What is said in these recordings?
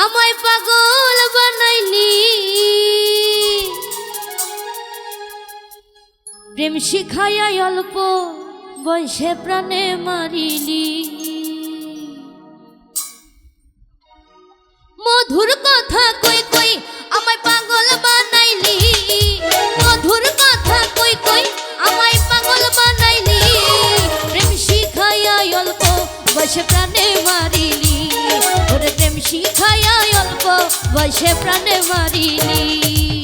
আমায় পাগল বানাইনি প্রেম শিখাইয়া অল্প বয়সে প্রাণে মারিলি। বয়সে প্রাণে মারিলি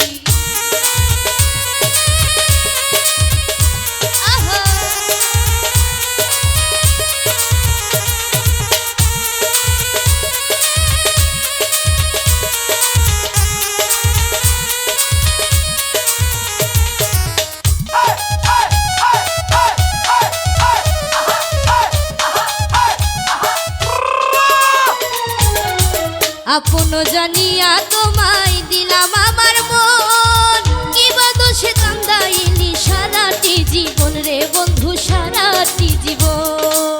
আপন জানিয়া তোমায় দিলাম আমার মন। কি দোষে কান্দাইলি সারাটি জীবন রে বন্ধু, সারাটি জীবন।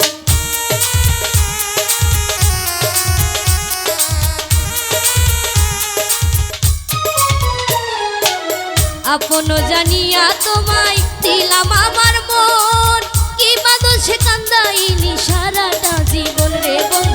আপন জানিয়া তোমায় দিলাম আমার মন। কি দোষে কান্দাইলি সারাটা জীবন রে বন্ধু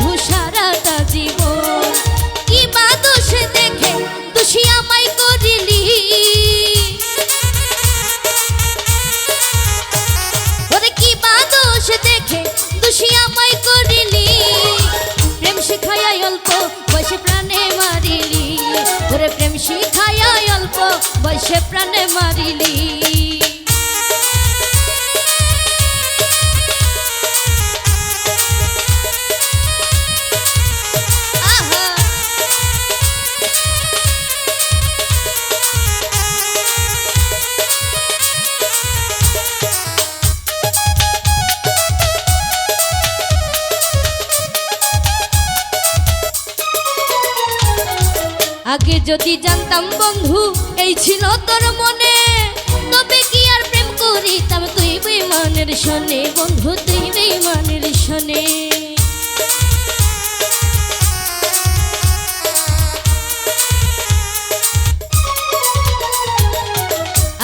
মারিলি। আগে যদি জানতাম বন্ধু, এই ছিল তোর মনে। তবে কি আর প্রেম করিতাম তুই বেমানের শোনে বন্ধু, তুই বেমানের শোনে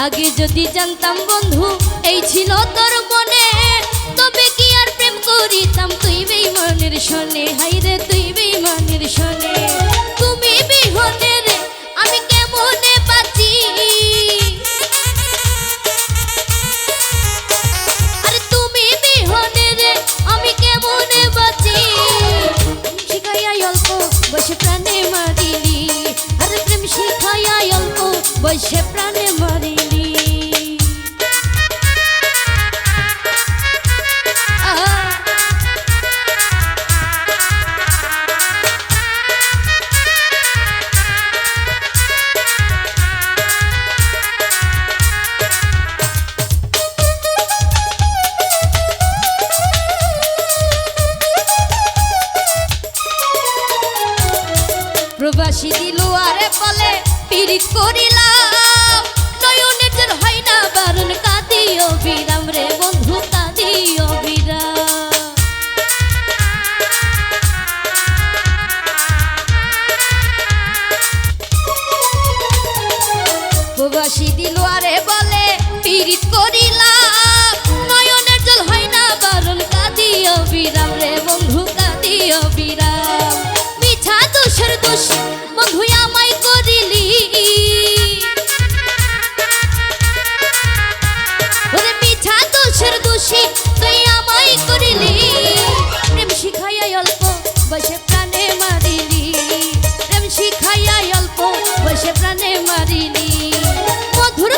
আগে যদি জানতাম বন্ধু, এই ছিল তোর মনে। তবে কি আর প্রেম করিতাম তুই বেমানের শোনে হাইরে বসে প্রাণে পীড়িত করিলাম। বসে প্রাণে মারিলি। প্রেম শিখাইয়া অল্প বসে প্রাণে মারিলি। মধুর